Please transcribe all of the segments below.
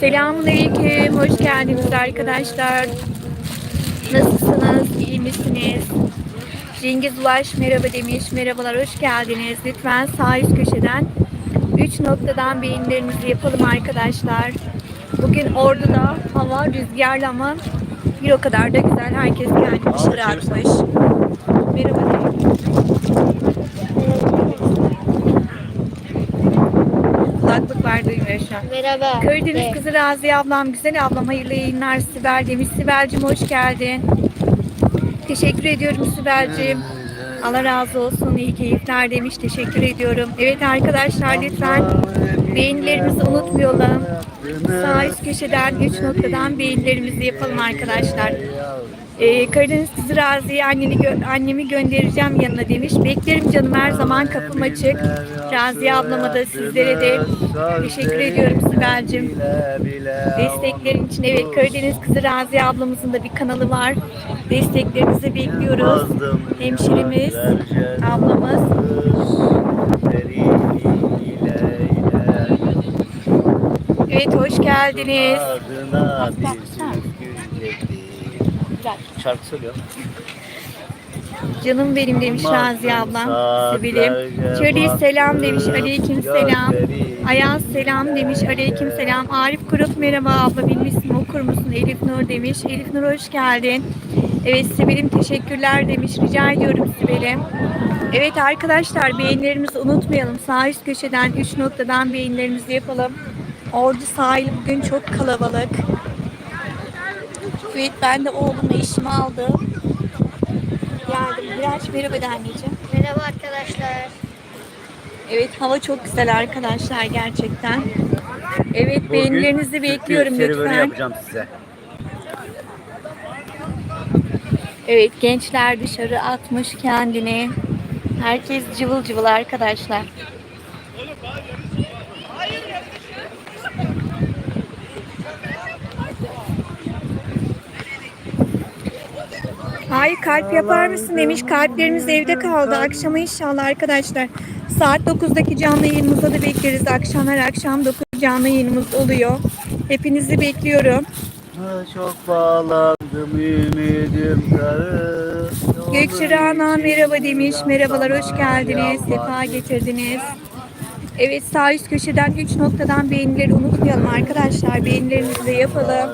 Selamünaleyküm. Hoş geldiniz arkadaşlar. Nasılsınız? İyi misiniz? Cengiz Ulaş merhaba demiş. Merhabalar, hoş geldiniz. Lütfen sağ üst köşeden 3 noktadan beğenilerinizi yapalım arkadaşlar. Bugün Ordu'da hava rüzgarlı ama bir o kadar da güzel. Herkes kendini dışarı atmış. Merhaba demiş. Kulaklık var duymuyor şu an. Merhaba. Karadeniz Evet. kızı Raziye ablam, güzel ablam hayırlı yayınlar Sibel demiş. Sibel'cim hoş geldin. Teşekkür ediyorum Sibel'cim. Allah razı olsun. iyi keyifler demiş. Teşekkür ediyorum. Evet arkadaşlar lütfen beğenilerimizi unutmayalım. Sağ üst köşeden 3 noktadan beğenilerimizi yapalım arkadaşlar. Ee, Karadeniz kızı Raziye anneni gö- annemi göndereceğim yanına demiş. Beklerim canım her zaman kapım açık. Raziye ablama da sizlere de teşekkür ediyorum Sibel'cim. Desteklerin için evet Karadeniz Kızı Raziye ablamızın da bir kanalı var. Desteklerinizi bekliyoruz. Hemşirimiz, ablamız. Evet hoş geldiniz. Şarkı söylüyor. Canım benim demiş Raziye ablam. Sibel'im. Şöyle selam demiş. Aleyküm selam. Ayaz selam demiş. Aleyküm selam. Arif Kurup merhaba abla bilmişsin okur musun? Elif Nur demiş. Elif Nur hoş geldin. Evet Sibel'im teşekkürler demiş. Rica ediyorum Sibel'im. Evet arkadaşlar beğenilerimizi unutmayalım. Sağ üst köşeden 3 noktadan beğenilerimizi yapalım. Ordu sahili bugün çok kalabalık. Evet ben de oğlumu eşimi aldım. Geldim. Biraz merhaba de anneciğim. Merhaba arkadaşlar. Evet hava çok güzel arkadaşlar gerçekten. Evet beğenilerinizi bekliyorum lütfen. yapacağım size. Evet gençler dışarı atmış kendini. Herkes cıvıl cıvıl arkadaşlar. Ay kalp yapar mısın demiş. Kalplerimiz evde kaldı. Akşama inşallah arkadaşlar. Saat 9'daki canlı yayınımızda da bekleriz. Akşam her akşam 9 canlı yayınımız oluyor. Hepinizi bekliyorum. Çok bağlandım ümidim. Gökçe Rana merhaba demiş. Merhabalar, hoş geldiniz. Sefa getirdiniz. Evet sağ üst köşeden 3 noktadan beğenileri unutmayalım arkadaşlar. Beğenilerimizi de yapalım.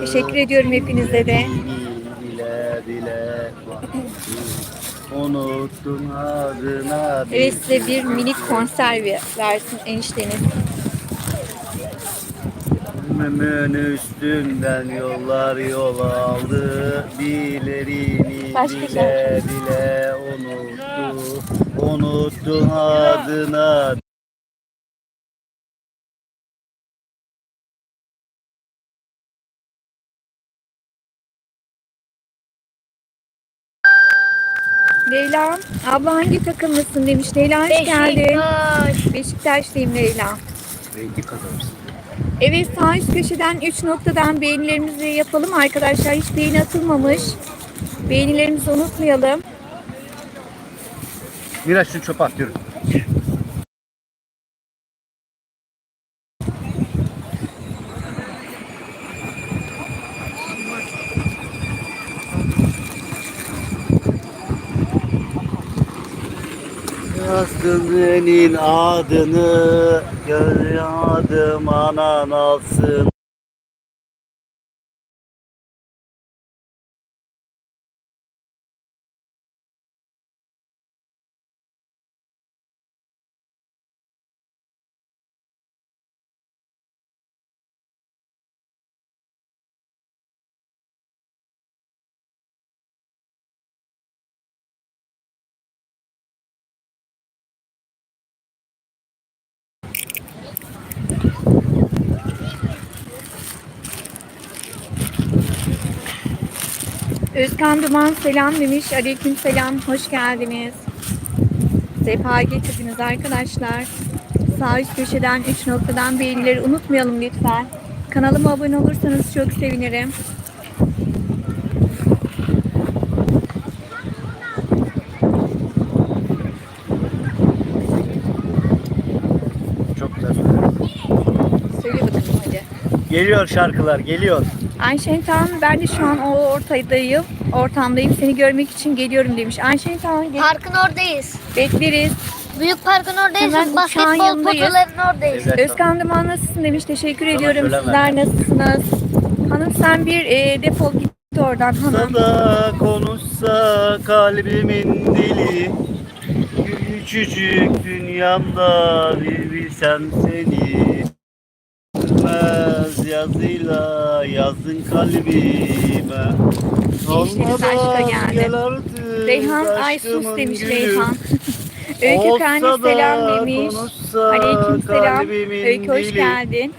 Teşekkür ediyorum hepinize de. Unuttun adına Evet size bir minik konserve versin enişteniz. Mümin üstünden yollar yol aldı Dilerini Başka bile bile unuttu Unuttun adına Leyla, abla hangi takımlısın demiş. Leyla hoş geldin. Beşiktaş. Beşiktaşlıyım Leyla. Renkli kazanırsın Evet sağ üst köşeden 3 noktadan beğenilerimizi yapalım arkadaşlar. Hiç beğeni atılmamış. Beğenilerimizi unutmayalım. Miraç şunu çöpe at yürü Senin adını Göz adım Özkan Duman selam demiş. Aleyküm selam. Hoş geldiniz. Sefa getirdiniz arkadaşlar. Sağ üst köşeden 3 noktadan beğenileri unutmayalım lütfen. Kanalıma abone olursanız çok sevinirim. Çok güzel. Söyle bakalım. geldi. Geliyor şarkılar geliyor. Ayşen tamam ben de şu an o ortadayım. Ortamdayım. Seni görmek için geliyorum demiş. Ayşen tamam gel. Parkın oradayız. Bekleriz. Büyük parkın oradayız. Hemen uçağın Basketbol yanındayız. potalarının oradayız. Evet. Özkan Duman nasılsın demiş. Teşekkür Sana ediyorum. söyleme. Sizler nasılsınız? Hanım sen bir e, defol git oradan hanım. Sana konuşsa kalbimin dili Küçücük dünyamda bir bilsem seni Yazıyla yazdın kalbime İşte aşka geldi. Reyhan Aysus aşkımın demiş gülü. Reyhan. Öykü da selam demiş. Aleyküm selam. Öykü hoş dili. geldin.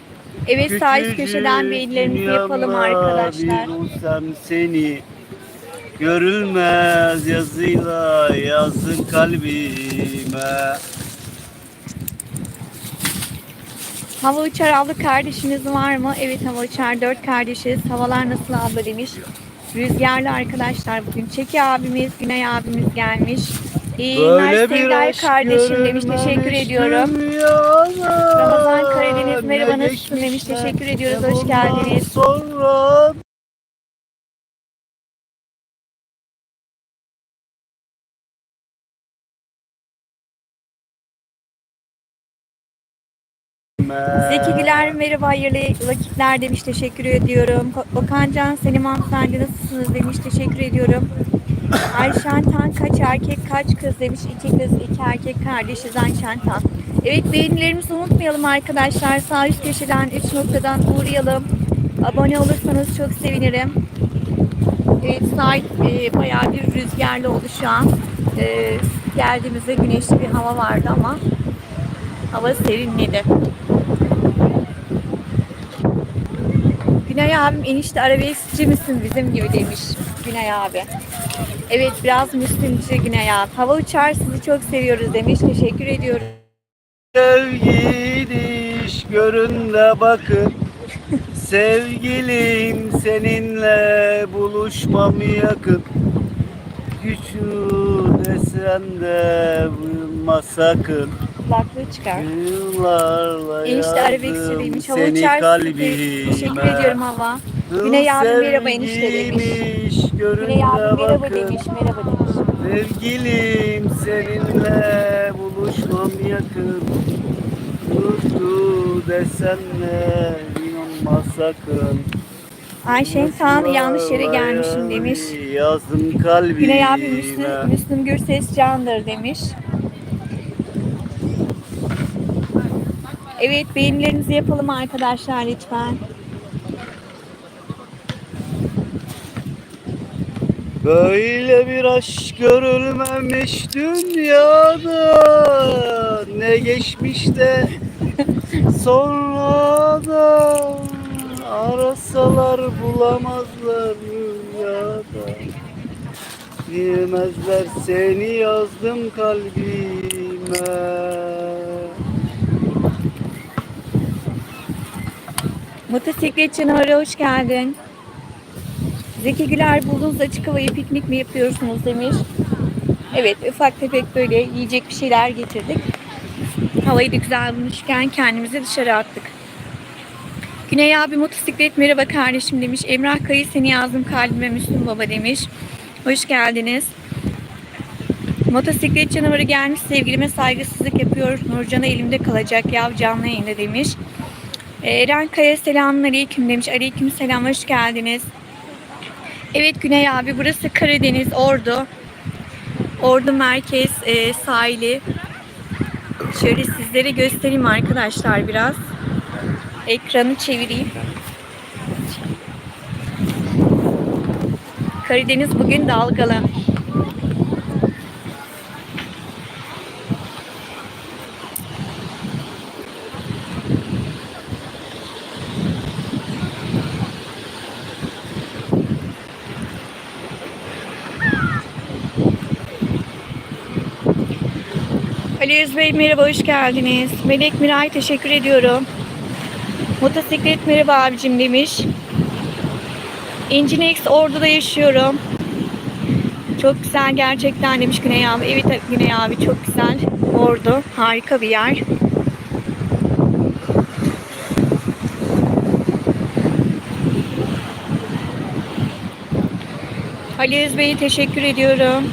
Evet üst köşeden beğenilerimizi yapalım arkadaşlar. Seni Görülmez yazıyla yazın kalbime Hava Uçar abla kardeşiniz var mı? Evet Hava Uçar dört kardeşiz. Havalar nasıl abla demiş. Rüzgarlı arkadaşlar bugün. Çeki abimiz, Güney abimiz gelmiş. İyi günler Sevda'ya kardeşim demiş. Teşekkür ediyorum. Ramazan Karadeniz merhaba nasılsın demiş. Teşekkür ediyoruz. Hoş geldiniz. Sonra Zeki Güler merhaba hayırlı vakitler demiş. Teşekkür ediyorum. Ko- Okan Can Selim hanımefendi nasılsınız demiş. Teşekkür ediyorum. Ayşen Tan kaç erkek kaç kız demiş. İki kız iki erkek kardeşiz Ayşen Tan. Evet beğenilerimizi unutmayalım arkadaşlar. Sağ üst köşeden 3 noktadan uğrayalım. Abone olursanız çok sevinirim. Evet sahil e, bayağı bir rüzgarlı oldu şu an. E, geldiğimizde güneşli bir hava vardı ama hava serinledi. Günay abim enişte arabeskçi misin bizim gibi demiş Günay abi. Evet biraz Müslümcü Günay abi. Hava uçar sizi çok seviyoruz demiş. Teşekkür ediyorum. Sevgi diş görün de bakın Sevgilim seninle buluşmam yakın Güçlü desen de bulma sakın Kulaklığı çıkar. Yıllarla Enişte yazdım demiş. Hava seni uçar sizi. Teşekkür ediyorum hava. Güney abi merhaba enişte demiş. Güney abi merhaba bakın. demiş. Merhaba demiş. Sevgilim seninle buluşmam yakın Mutlu desen de inanma sakın Ayşen Tan yanlış yere gelmişim demiş. Yazdım kalbime Güney abi Müslüm, Müslüm Gürses candır demiş. Evet beğenilerinizi yapalım arkadaşlar lütfen. Böyle bir aşk görülmemiş dünyada Ne geçmişte sonra da Arasalar bulamazlar rüyada Bilmezler seni yazdım kalbime Motosiklet canavarı hoş geldin. Zeki Güler buldunuz açık havayı piknik mi yapıyorsunuz demiş. Evet ufak tefek böyle yiyecek bir şeyler getirdik. Havayı da güzel bulmuşken kendimizi dışarı attık. Güney abi motosiklet merhaba kardeşim demiş. Emrah Kayı seni yazdım kalbime Müslüm Baba demiş. Hoş geldiniz. Motosiklet canavarı gelmiş sevgilime saygısızlık yapıyor. Nurcan'a elimde kalacak yav canlı yayında demiş. Ee, Eren Kaya selamun aleyküm demiş. Aleyküm selam hoş geldiniz. Evet Güney abi burası Karadeniz Ordu. Ordu merkez e, sahili. Şöyle sizlere göstereyim arkadaşlar biraz. Ekranı çevireyim. Karadeniz bugün dalgalı. Yavuz Bey merhaba hoş geldiniz. Melek Miray teşekkür ediyorum. Motosiklet merhaba abicim demiş. Incinex Ordu'da yaşıyorum. Çok güzel gerçekten demiş Güney abi. Evet Güney abi çok güzel. Ordu harika bir yer. Ali Özbey'e teşekkür ediyorum.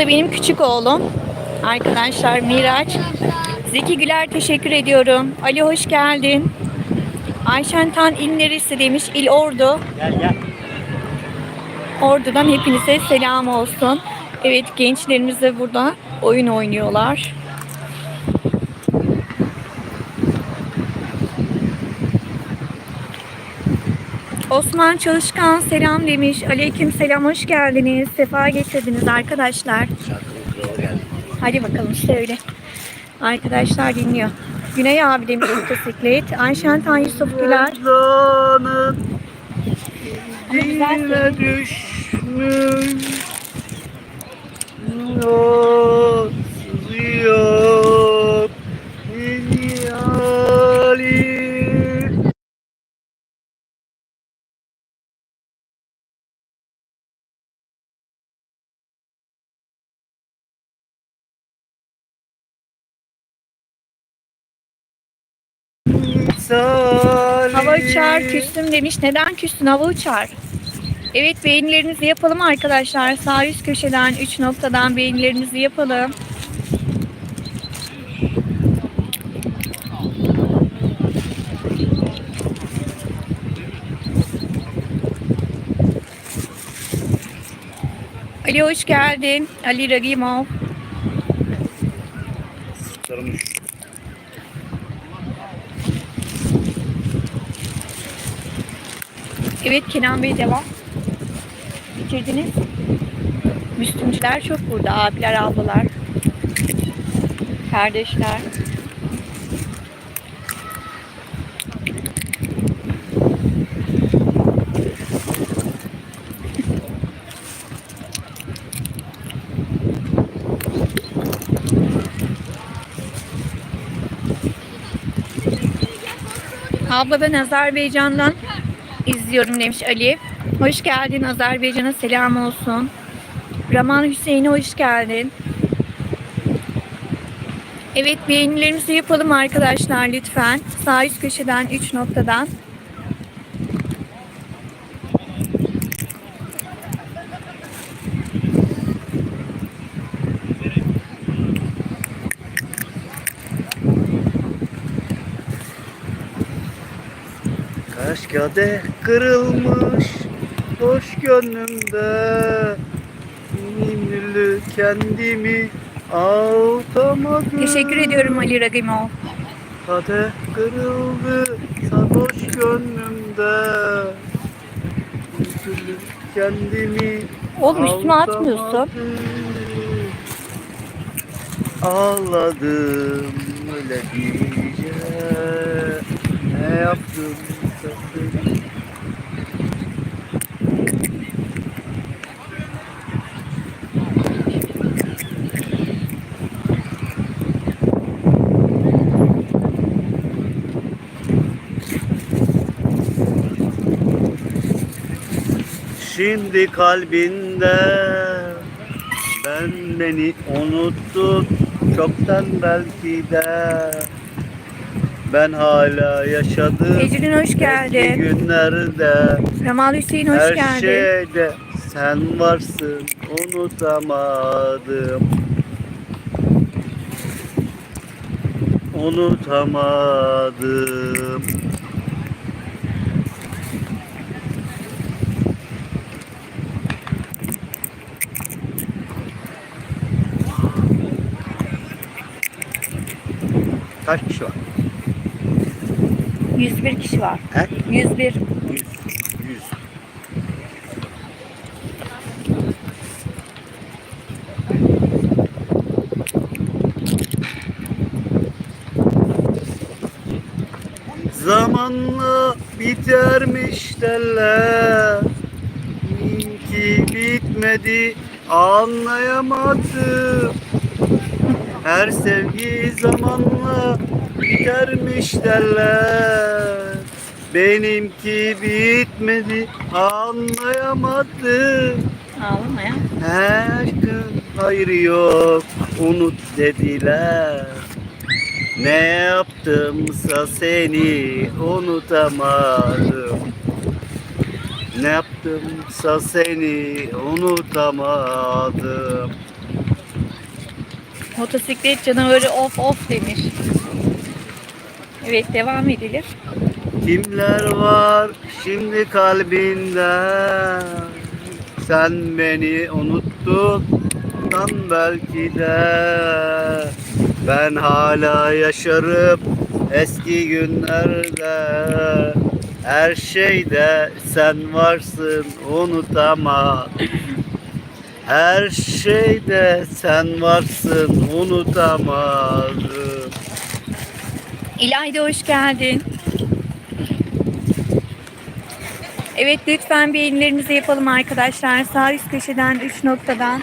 Da benim küçük oğlum. Arkadaşlar Miraç. Zeki Güler teşekkür ediyorum. Ali hoş geldin. Ayşen Tan il neresi demiş. İl Ordu. Gel gel. Ordu'dan hepinize selam olsun. Evet gençlerimiz de burada oyun oynuyorlar. Osman Çalışkan selam demiş. Aleyküm selam hoş geldiniz. Sefa getirdiniz arkadaşlar. Hadi bakalım söyle. Arkadaşlar dinliyor. Güney abi demiş motosiklet. Ayşen Tan Yusuf Güler. Güzel düşmüş. Sızıyor. Hava uçar küstüm demiş. Neden küstün hava uçar? Evet beğenilerinizi yapalım arkadaşlar. Sağ üst köşeden 3 noktadan beğenilerinizi yapalım. Ali hoş geldin. Ali Ragimov. Sarılmış. Evet Kenan Bey devam. Bitirdiniz. Müslümcüler çok burada. Abiler, ablalar. Kardeşler. Abla ben Azerbaycan'dan izliyorum demiş Ali. Hoş geldin Azerbaycan'a selam olsun. Raman Hüseyin'e hoş geldin. Evet beğenilerimizi yapalım arkadaşlar lütfen. Sağ üst köşeden 3 noktadan. Kadeh kırılmış boş gönlümde. Minlü kendimi avutamadım Teşekkür ediyorum Ali Ragimov. Kadeh kırıldı sarhoş gönlümde. Minlü kendimi Oğlum üstüme atmıyorsun. Ağladım öyle gece Ne yaptım sakın Şimdi kalbinde. Ben beni unuttun çoktan belki de. Ben hala yaşadım. Ecrin hoş eski geldin. günlerde. Ramal Hüseyin hoş her geldin. şeyde sen varsın unutamadım. Unutamadım Kaç kişi var? 101 kişi var. He? 101. 100. 100. Zamanla bitermiş derler Minki bitmedi anlayamadım her sevgi zamanla bitermiş derler. Benimki bitmedi anlayamadım Ağlama ya. Her gün hayrı yok unut dediler. Ne yaptımsa seni unutamadım. Ne yaptımsa seni unutamadım Motosiklet canavarı of of demiş. Evet devam edelim. Kimler var şimdi kalbinde Sen beni unuttun Tam belki de Ben hala yaşarım eski günlerde Her şeyde sen varsın unutamam Her şeyde sen varsın unutamadım İlayda hoş geldin. Evet lütfen beğenilerimizi yapalım arkadaşlar. Sağ üst köşeden 3 noktadan.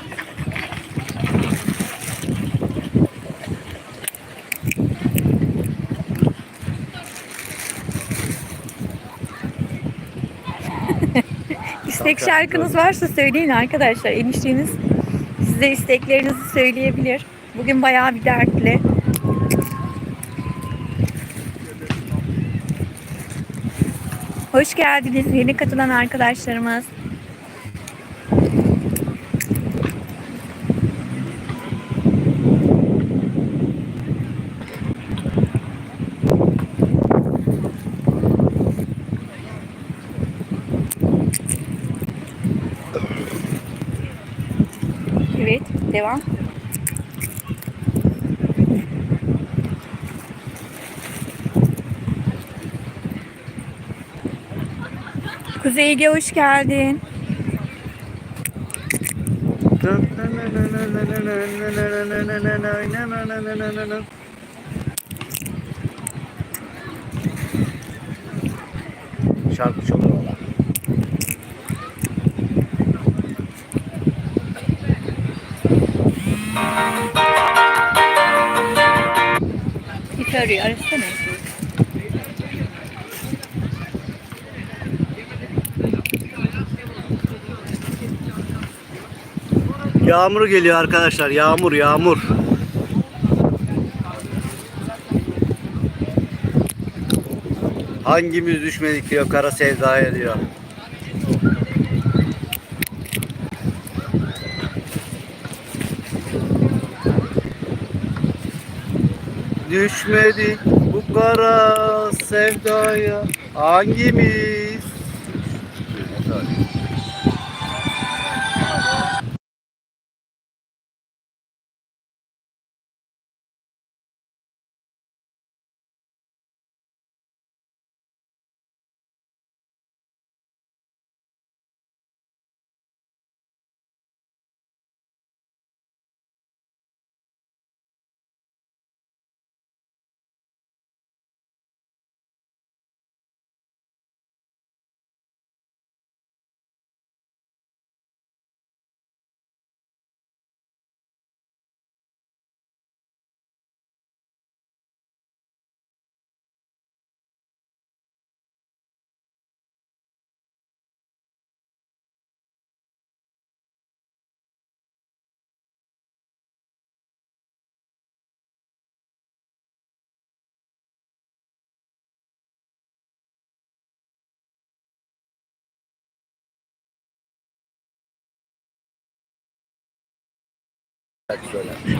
İstek şarkınız varsa söyleyin arkadaşlar. Enişteniz size isteklerinizi söyleyebilir. Bugün bayağı bir dertli. Hoş geldiniz yeni katılan arkadaşlarımız. Evet, devam. Kuzey Ege hoş geldin. Şarkı çalıyor arıyor, arasana. Yağmur geliyor arkadaşlar. Yağmur, yağmur. Hangimiz düşmedik diyor kara sevdaya diyor. Düşmedik bu kara sevdaya hangimiz?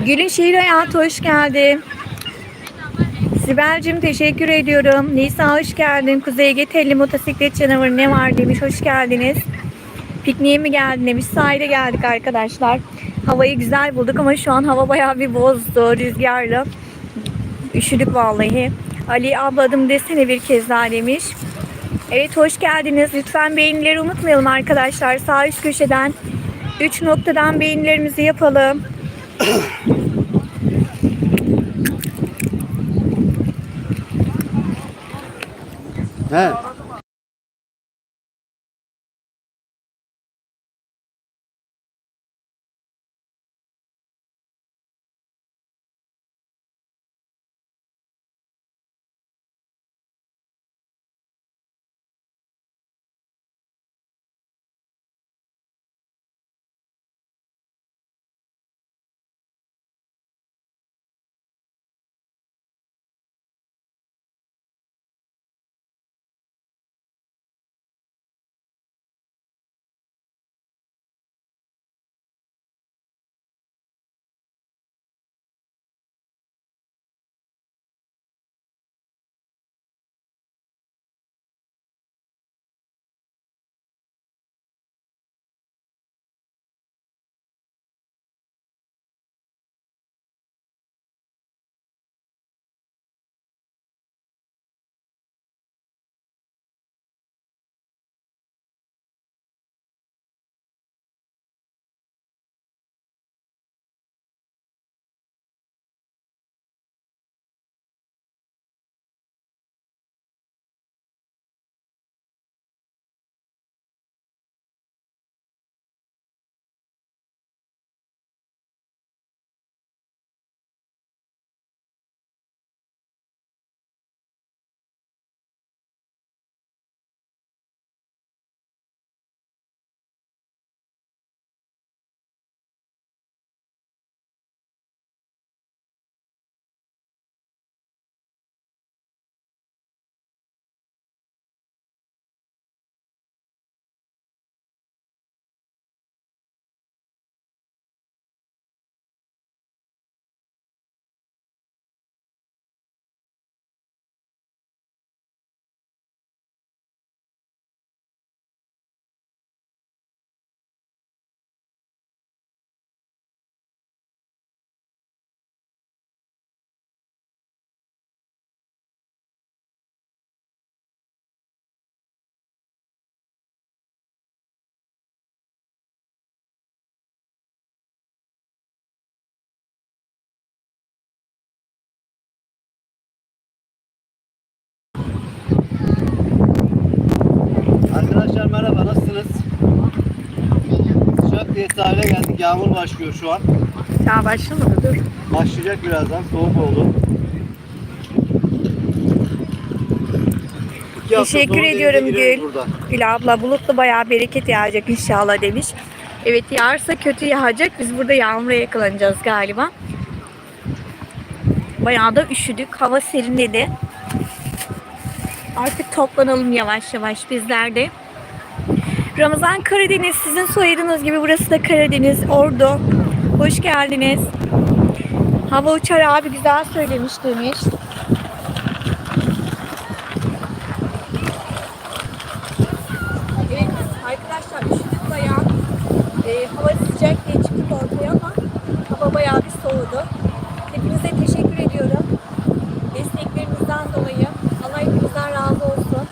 Gülün Şehir Hayatı hoş geldin. Sibel'cim teşekkür ediyorum. Nisa hoş geldin. Kuzey Ege Telli motosiklet canavarı ne var demiş. Hoş geldiniz. Pikniğe mi geldin demiş. Sahile geldik arkadaşlar. Havayı güzel bulduk ama şu an hava bayağı bir bozdu rüzgarlı. Üşüdük vallahi. Ali abla adım desene bir kez daha demiş. Evet hoş geldiniz. Lütfen beğenileri unutmayalım arkadaşlar. Sağ üst köşeden 3 noktadan beğenilerimizi yapalım. He. Diye sahile geldik. Yağmur başlıyor şu an. Daha başlamadı dur. Başlayacak birazdan. Soğuk oldu. İki hafta Teşekkür sonra denize ediyorum gireriz Gül. Burada. Gül abla bulutlu bayağı bereket yağacak inşallah demiş. Evet yağarsa kötü yağacak. Biz burada yağmura yakalanacağız galiba. Bayağı da üşüdük. Hava serinledi. Artık toplanalım yavaş yavaş bizler de. Ramazan Karadeniz sizin soyadınız gibi burası da Karadeniz, Ordu. Hoş geldiniz. Hava uçar abi güzel söylemiş demiş. Ee, hava sıcak diye ortaya ama hava bayağı bir soğudu. Hepinize teşekkür ediyorum. Desteklerinizden dolayı. Allah hepinizden razı olsun.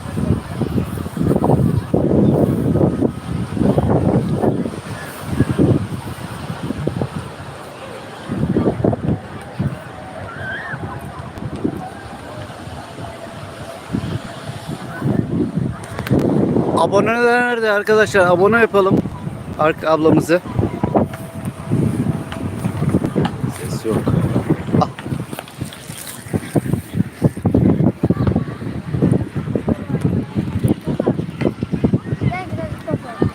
Aboneler nerede arkadaşlar? Abone yapalım. Ark ablamızı. Ses yok. Ah. Ben biraz kapalı.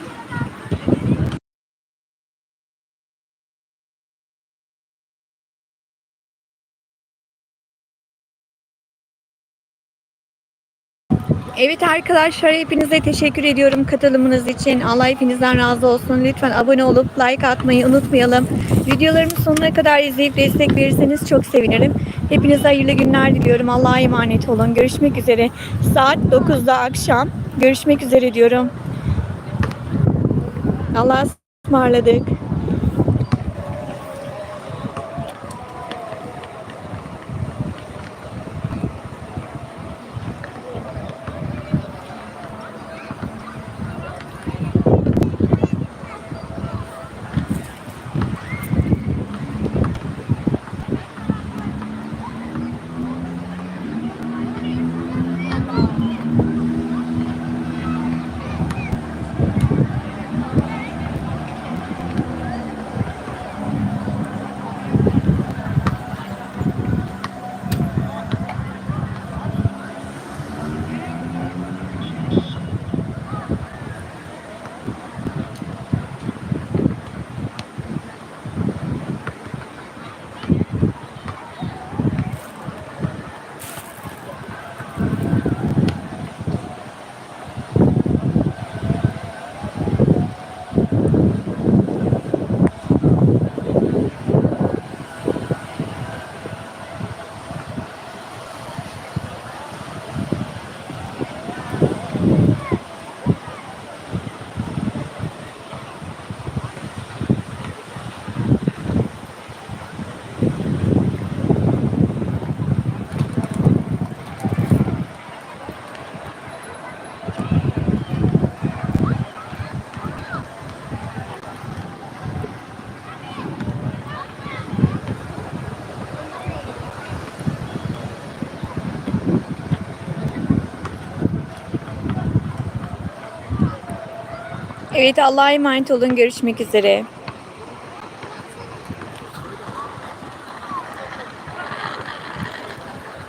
Evet arkadaşlar hepinize teşekkür ediyorum katılımınız için. Allah hepinizden razı olsun. Lütfen abone olup like atmayı unutmayalım. Videolarımı sonuna kadar izleyip destek verirseniz çok sevinirim. Hepinize hayırlı günler diliyorum. Allah'a emanet olun. Görüşmek üzere. Saat 9'da akşam. Görüşmek üzere diyorum. Allah'a ısmarladık. Evet Allah'a emanet olun. Görüşmek üzere.